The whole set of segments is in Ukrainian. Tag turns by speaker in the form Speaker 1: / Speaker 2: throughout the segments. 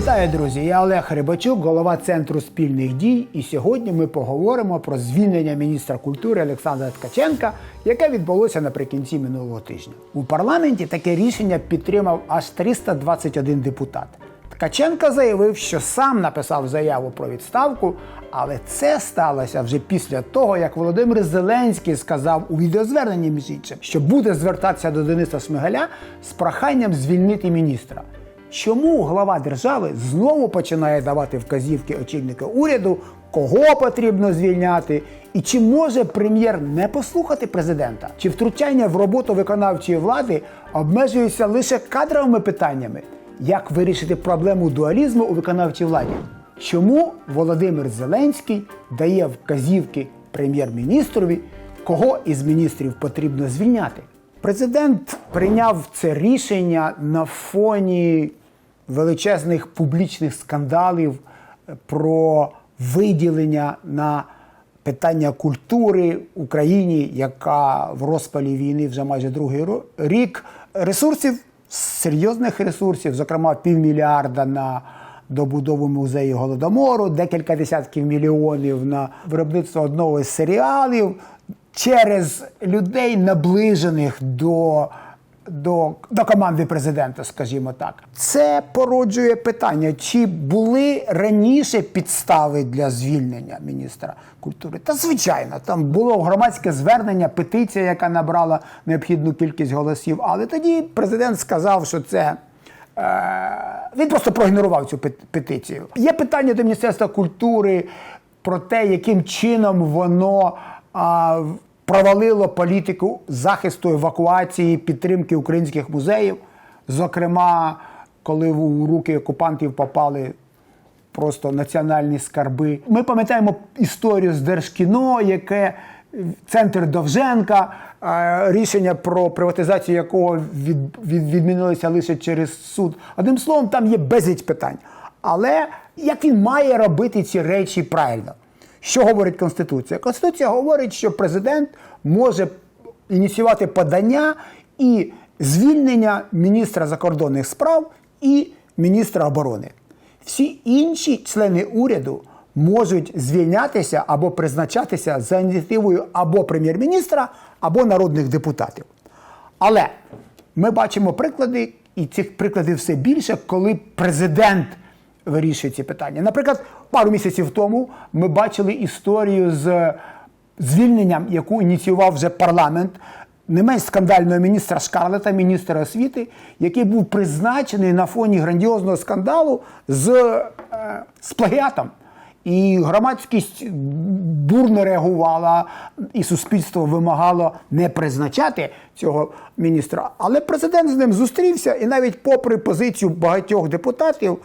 Speaker 1: Вітаю, друзі! Я Олег Рибачук, голова Центру спільних дій. І сьогодні ми поговоримо про звільнення міністра культури Олександра Ткаченка, яке відбулося наприкінці минулого тижня. У парламенті таке рішення підтримав аж 321 депутат. Ткаченко заявив, що сам написав заяву про відставку, але це сталося вже після того, як Володимир Зеленський сказав у відеозверненні між іншим, що буде звертатися до Дениса Шмигаля з проханням звільнити міністра. Чому глава держави знову починає давати вказівки очільника уряду, кого потрібно звільняти, і чи може прем'єр не послухати президента? Чи втручання в роботу виконавчої влади обмежується лише кадровими питаннями? Як вирішити проблему дуалізму у виконавчій владі? Чому Володимир Зеленський дає вказівки прем'єр-міністрові, кого із міністрів потрібно звільняти? Президент прийняв це рішення на фоні величезних публічних скандалів про виділення на питання культури Україні, яка в розпалі війни вже майже другий рік. Ресурсів, серйозних ресурсів, зокрема півмільярда на добудову музею голодомору, декілька десятків мільйонів на виробництво одного із серіалів через людей, наближених до, до, до команди президента, скажімо так. Це породжує питання, чи були раніше підстави для звільнення міністра культури? Та звичайно, там було громадське звернення, петиція, яка набрала необхідну кількість голосів. Але тоді президент сказав, що це. Е, Він просто проігнорував цю петицію. Є питання до Міністерства культури про те, яким чином воно провалило політику захисту евакуації, підтримки українських музеїв. Зокрема, коли у руки окупантів попали просто національні скарби. Ми пам'ятаємо історію з Держкіно, яке центр Довженка, е, рішення про приватизацію якого від, від, відмінилося лише через суд. Одним словом, там є безліч питань. Але як він має робити ці речі правильно? Що говорить Конституція? Конституція говорить, що президент може ініціювати подання і звільнення міністра закордонних справ і міністра оборони. Всі інші члени уряду можуть звільнятися або призначатися за ініціативою або прем'єр-міністра, або народних депутатів. Але ми бачимо приклади, і цих прикладів все більше, коли президент вирішує ці питання. Наприклад, пару місяців тому ми бачили історію з звільненням, яку ініціював вже парламент не менш скандального міністра Шкарлета, міністра освіти, який був призначений на фоні грандіозного скандалу з, е, з плагіатом. І громадськість бурно реагувала, і суспільство вимагало не призначати цього міністра. Але президент з ним зустрівся і навіть попри позицію багатьох депутатів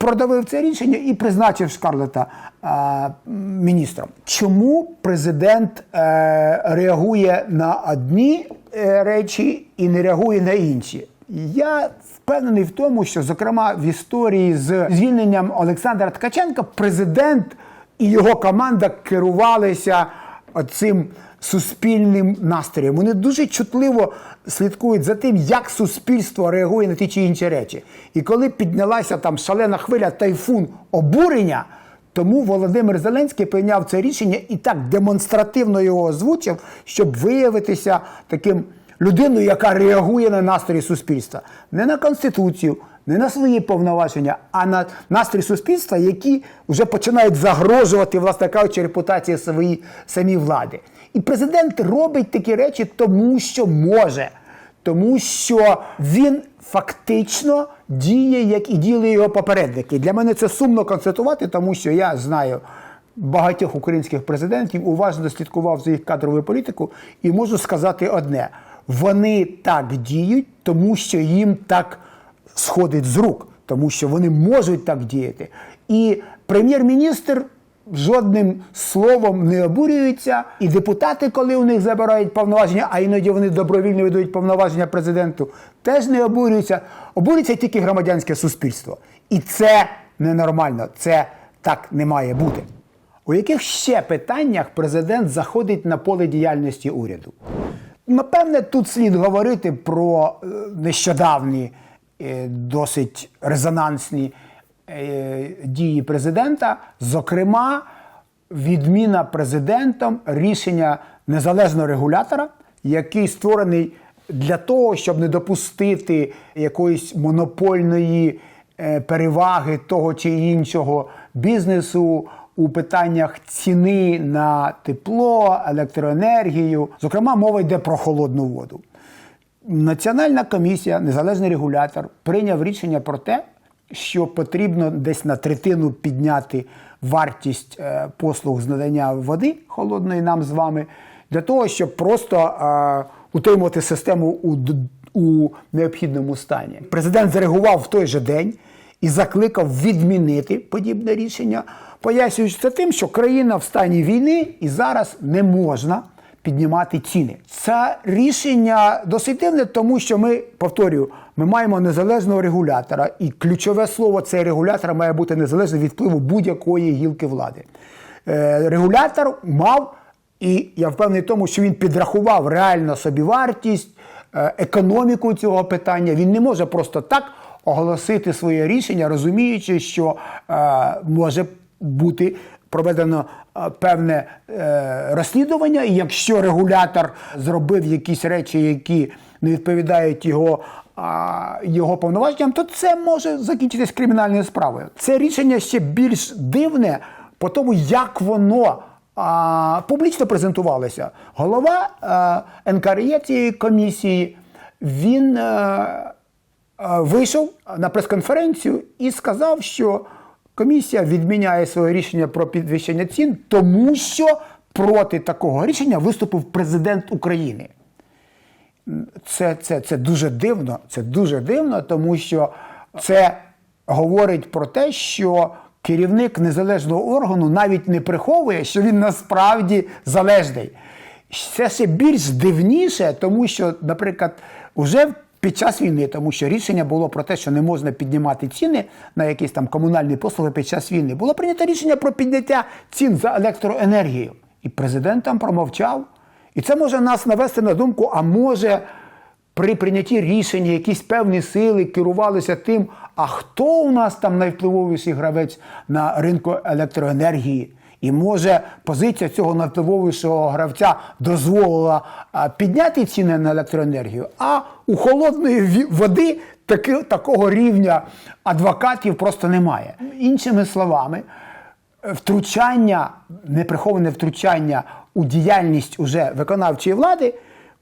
Speaker 1: продавив це рішення і призначив Шкарлета е, міністром. Чому президент е, реагує на одні е, речі і не реагує на інші? Я впевнений в тому, що, зокрема, в історії з звільненням Олександра Ткаченка президент і його команда керувалися цим суспільним настроєм. Вони дуже чутливо слідкують за тим, як суспільство реагує на ті чи інші речі. І коли піднялася там шалена хвиля тайфун обурення, тому Володимир Зеленський прийняв це рішення і так демонстративно його озвучив, щоб виявитися таким людиною, яка реагує на настрої суспільства, не на конституцію, не на свої повноваження, а на настрій суспільства, які вже починають загрожувати, власне кажучи, репутації своїй самій влади. І президент робить такі речі, тому що може, тому що він фактично діє, як і діяли його попередники. Для мене це сумно констатувати, тому що я знаю. Багатьох українських президентів уважно слідкував за їх кадровою політику і можу сказати одне: вони так діють, тому що їм так сходить з рук, тому що вони можуть так діяти. І прем'єр-міністр жодним словом не обурюється. І депутати, коли у них забирають повноваження, а іноді вони добровільно видають повноваження президенту, теж не обурюються. Обурюється тільки громадянське суспільство. І це ненормально, це так не має бути. У яких ще питаннях президент заходить на поле діяльності уряду? Напевне, тут слід говорити про е, нещодавні, досить резонансні е, дії президента, зокрема, відміна президентом рішення незалежного регулятора, який створений для того, щоб не допустити якоїсь монопольної е, переваги того чи іншого бізнесу у питаннях ціни на тепло, електроенергію. Зокрема, мова йде про холодну воду. Національна комісія, незалежний регулятор, прийняв рішення про те, що потрібно десь на третину підняти вартість е, послуг з надання води холодної нам з вами, для того, щоб просто е, утримувати систему у, у необхідному стані. Президент зареагував в той же день і закликав відмінити подібне рішення, пояснюючи це тим, що країна в стані війни і зараз не можна піднімати ціни. Це рішення досить дивне, тому що ми повторюю, ми маємо незалежного регулятора, і ключове слово цей регулятор має бути незалежний від впливу будь-якої гілки влади. Е, регулятор мав, і я впевнений в тому, що він підрахував реально собівартість, е, економіку цього питання. Він не може просто так оголосити своє рішення, розуміючи, що е, може бути проведено е, певне е, розслідування, і якщо регулятор зробив якісь речі, які не відповідають його, його повноваженням, то це може закінчитись кримінальною справою. Це рішення ще більш дивне по тому, як воно. А, публічно презентувалося. Голова е, НКРЄ цієї комісії він е, е, вийшов на прес-конференцію і сказав, що комісія відміняє своє рішення про підвищення цін, тому що проти такого рішення виступив президент України. Це, це, це дуже дивно. Це дуже дивно, тому що це говорить про те, що керівник незалежного органу навіть не приховує, що він насправді залежний. Це ще більш дивніше, тому що, наприклад, уже під час війни, тому що рішення було про те, що не можна піднімати ціни на якісь там комунальні послуги під час війни, було прийнято рішення про підняття цін за електроенергію. І президент там промовчав. І це може нас навести на думку, а може при прийнятті рішення якісь певні сили керувалися тим, а хто у нас там найвпливовіший гравець на ринку електроенергії. І може позиція цього найвпливовішого гравця дозволила підняти ціни на електроенергію, а у холодної води таки, такого рівня адвокатів просто немає. Іншими словами, втручання, неприховане втручання у діяльність уже виконавчої влади,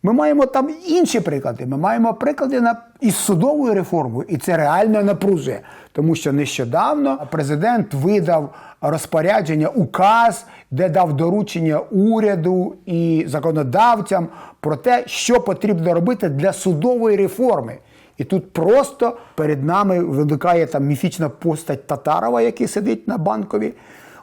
Speaker 1: ми маємо там інші приклади. Ми маємо приклади на, із судовою реформою, і це реально напружує. Тому що нещодавно президент видав розпорядження, указ, де дав доручення уряду і законодавцям про те, що потрібно робити для судової реформи. І тут просто перед нами виникає там міфічна постать Татарова, який сидить на банкові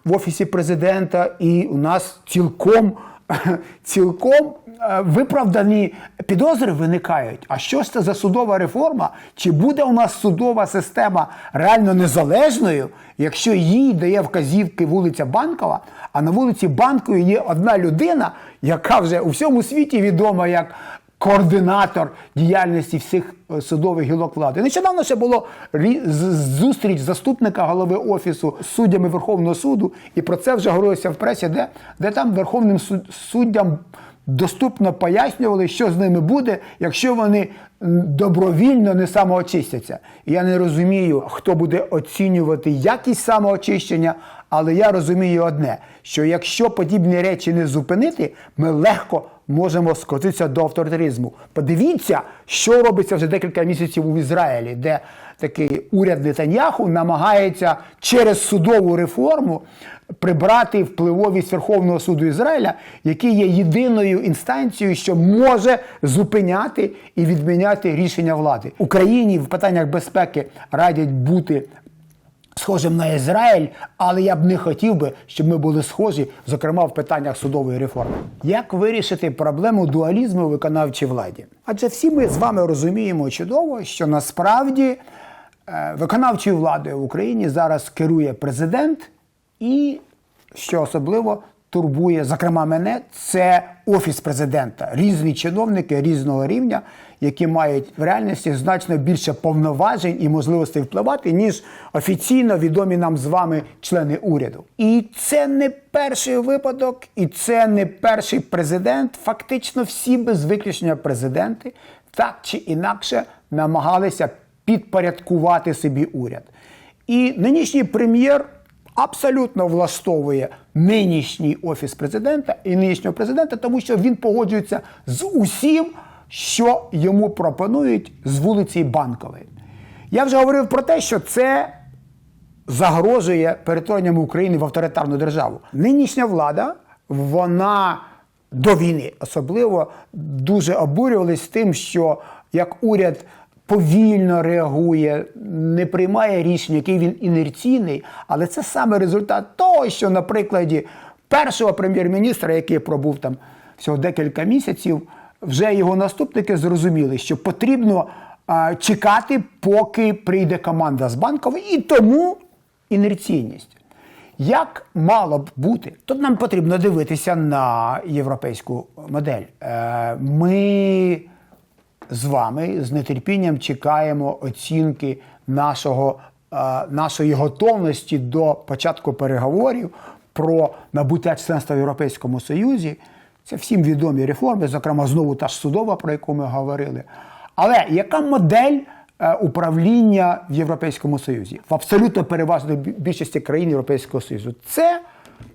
Speaker 1: в офісі президента, і у нас цілком, цілком е, виправдані підозри виникають. А що ж це за судова реформа? Чи буде у нас судова система реально незалежною, якщо їй дає вказівки вулиця Банкова, а на вулиці Банковій є одна людина, яка вже у всьому світі відома як координатор діяльності всіх е, судових гілок влади. Нещодавно ще було зустріч заступника голови офісу з суддями Верховного суду, і про це вже говорилося в пресі, де, де там верховним суд- суддям доступно пояснювали, що з ними буде, якщо вони добровільно не самоочистяться. Я не розумію, хто буде оцінювати якість самоочищення, але я розумію одне: що якщо подібні речі не зупинити, ми легко можемо скотитися до авторитаризму. Подивіться, що робиться вже декілька місяців у Ізраїлі, де такий уряд Нетаньяху намагається через судову реформу прибрати впливовість Верховного суду Ізраїля, який є єдиною інстанцією, що може зупиняти і відміняти рішення влади. Україні в питаннях безпеки радять бути схожим на Ізраїль, але я б не хотів би, щоб ми були схожі, зокрема в питаннях судової реформи. Як вирішити проблему дуалізму виконавчій владі? Адже всі ми з вами розуміємо чудово, що насправді е, виконавчою владою в Україні зараз керує президент і, що особливо, турбує, зокрема мене, це офіс президента. Різні чиновники різного рівня, які мають в реальності значно більше повноважень і можливостей впливати, ніж офіційно відомі нам з вами члени уряду. І це не перший випадок, і це не перший президент. Фактично, всі без виключення президенти так чи інакше намагалися підпорядкувати собі уряд. І нинішній прем'єр абсолютно влаштовує нинішній офіс президента і нинішнього президента, тому що він погоджується з усім, що йому пропонують з вулиці Банкової. Я вже говорив про те, що це загрожує перетворенням України в авторитарну державу. Нинішня влада, вона до війни особливо дуже обурювалась тим, що як уряд повільно реагує, не приймає рішення, який він інерційний, але це саме результат того, що на прикладі першого прем'єр-міністра, який пробув там всього декілька місяців, вже його наступники зрозуміли, що потрібно а, чекати, поки прийде команда з банкової, і тому інерційність. Як мало б бути? Тут нам потрібно дивитися на європейську модель. Е, Ми з вами з нетерпінням чекаємо оцінки нашого, е, нашої готовності до початку переговорів про набуття членства в Європейському Союзі. Це всім відомі реформи, зокрема, знову та ж судова, про яку ми говорили. Але яка модель е, управління в Європейському Союзі? В абсолютно переважної більшості країн Європейського Союзу це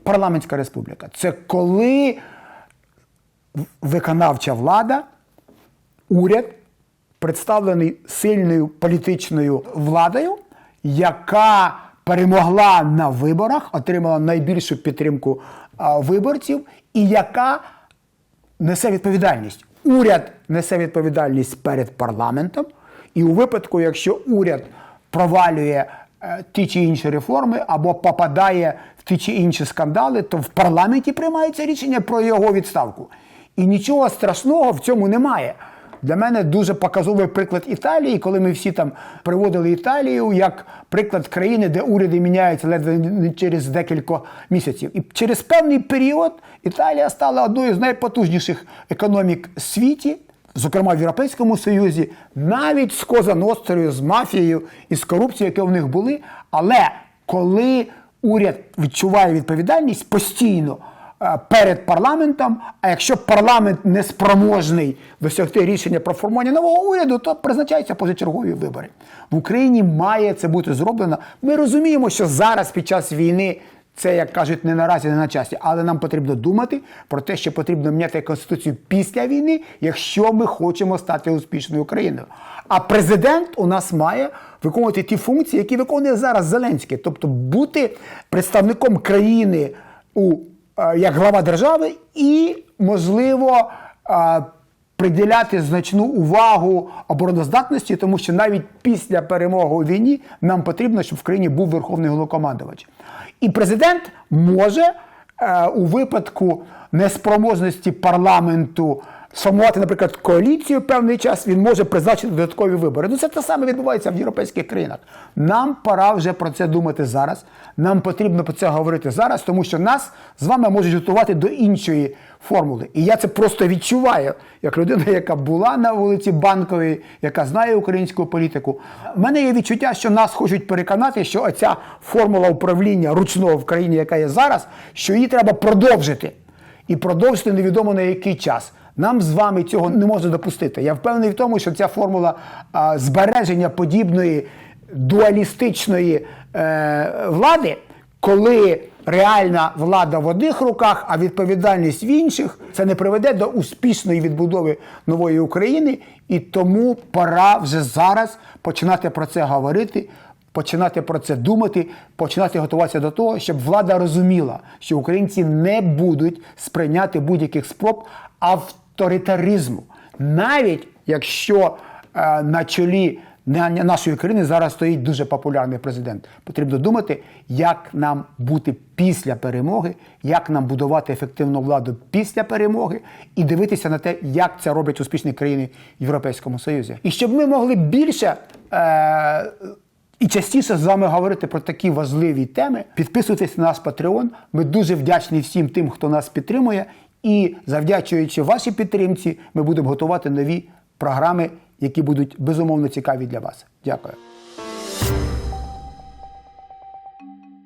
Speaker 1: парламентська республіка. Це коли виконавча влада уряд, представлений сильною політичною владою, яка перемогла на виборах, отримала найбільшу підтримку виборців, і яка несе відповідальність. Уряд несе відповідальність перед парламентом, і у випадку, якщо уряд провалює е, ті чи інші реформи або попадає в ті чи інші скандали, то в парламенті приймається рішення про його відставку. І нічого страшного в цьому немає. Для мене дуже показовий приклад Італії, коли ми всі там приводили Італію як приклад країни, де уряди міняються ледве не через декілька місяців. І через певний період Італія стала одною з найпотужніших економік світі, зокрема в Європейському Союзі, навіть з Коза Нострою, з мафією і з корупцією, які в них були. Але коли уряд відчуває відповідальність постійно перед парламентом, а якщо парламент не спроможний досягти рішення про формування нового уряду, то призначаються позачергові вибори. В Україні має це бути зроблено. Ми розуміємо, що зараз під час війни. Це, як кажуть, не наразі, не на часі, але нам потрібно думати про те, що потрібно міняти конституцію після війни, якщо ми хочемо стати успішною країною. А президент у нас має виконувати ті функції, які виконує зараз Зеленський, тобто бути представником країни у е, як глава держави, і можливо е, приділяти значну увагу обороноздатності, тому що навіть після перемоги у війні нам потрібно, щоб в країні був верховний головнокомандувач. І президент може е, у випадку неспроможності парламенту сформувати, наприклад, коаліцію певний час, він може призначити додаткові вибори. Ну це те саме відбувається в європейських країнах. Нам пора вже про це думати зараз. Нам потрібно про це говорити зараз, тому що нас з вами можуть готувати до іншої формули. І я це просто відчуваю, як людина, яка була на вулиці Банкової, яка знає українську політику. У мене є відчуття, що нас хочуть переконати, що оця формула управління ручного в країні, яка є зараз, що її треба продовжити. І продовжити невідомо на який час. Нам з вами цього не можна допустити. Я впевнений в тому, що ця формула а, збереження подібної дуалістичної е, влади, коли реальна влада в одних руках, а відповідальність в інших, це не приведе до успішної відбудови нової України. І тому пора вже зараз починати про це говорити. Починати про це думати, починати готуватися до того, щоб влада розуміла, що українці не будуть сприйняти будь-яких спроб авторитаризму, навіть якщо е, на чолі на- нашої країни зараз стоїть дуже популярний президент. Потрібно думати, як нам бути після перемоги, як нам будувати ефективну владу після перемоги, і дивитися на те, як це роблять успішні країни в Європейському Союзі. І щоб ми могли більше. Е, і частіше з вами говорити про такі важливі теми. Підписуйтесь на наш Patreon. Ми дуже вдячні всім тим, хто нас підтримує. І завдячуючи вашій підтримці, ми будемо готувати нові програми, які будуть безумовно цікаві для вас. Дякую.